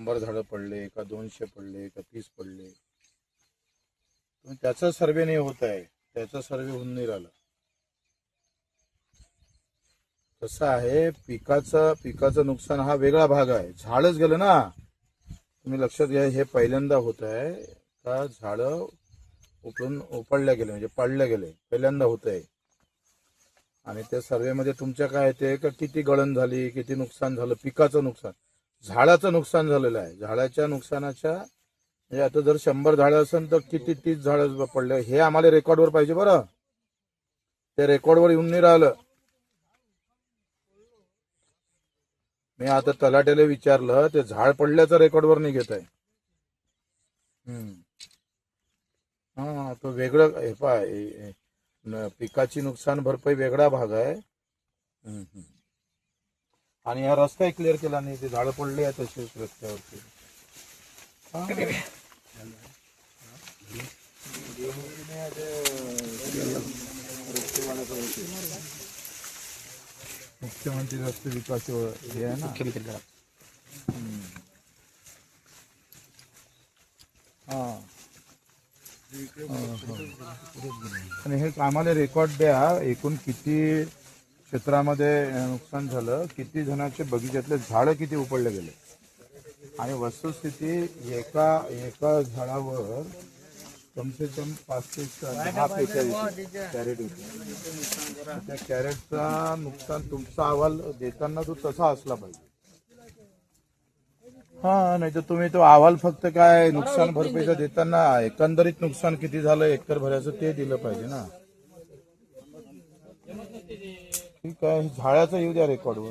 शंभर झाडं पडले का दोनशे पडले का तीस पडले. पण त्याचा सर्वे नाही होत आहे. त्याचा सर्वे होऊन नाही राहिला. कसं आहे पिकाचा पिकाचं नुकसान हा वेगळा भाग आहे. झाडच गेलं ना. तुम्ही लक्षात घ्या हे पहिल्यांदा होत आहे का झाडं उपडून उपडल्या गेले म्हणजे पडल्या गेले. पहिल्यांदा होत आहे. आणि त्या सर्वेमध्ये तुमच्या काय येते का किती गळण झाली किती नुकसान झालं पिकाचं नुकसान. झाडाचं नुकसान झालेलं आहे. झाडाच्या नुकसानाच्या म्हणजे आता जर शंभर झाडं असेल तर किती तीस झाडं पडले. हे आम्हाला रेकॉर्डवर पाहिजे बरं. ते रेकॉर्डवर येऊन नाही राहिलं. मी आता तलाट्याला विचारलं ते झाड पडल्याचं रेकॉर्डवर नाही घेत आहे हा तो वेगळं हे पाय पिकाची नुकसान भरपाई वेगळा भाग आहे. हम्म, हम्म. आणि हा रस्ताही क्लिअर केला नाही ते झाडं पडले आहेत तसेच रस्त्यावरती. मुख्यमंत्री रस्ते विकास हे आहे ना. हा आणि हे आम्हाला रेकॉर्ड द्या एकूण किती क्षेत्रामध्ये नुकसान झालं. किती जणांचे बगीच्यातले झाडं किती उपडले गेले? आणि वस्तुस्थिती एका एका झाडावर कमसे कम पाच ते दहा कॅरेट येते त्या कॅरेटचा नुकसान तुमचा अहवाल देताना तो तसा असला पाहिजे. हा नाही तर तुम्ही तो अहवाल फक्त काय नुकसान भरपाईचा देताना एकंदरीत नुकसान किती झालं एकर भरायचं ते दिलं पाहिजे ना. ठीक आहे. झाडाचं येऊ द्या रेकॉर्डवर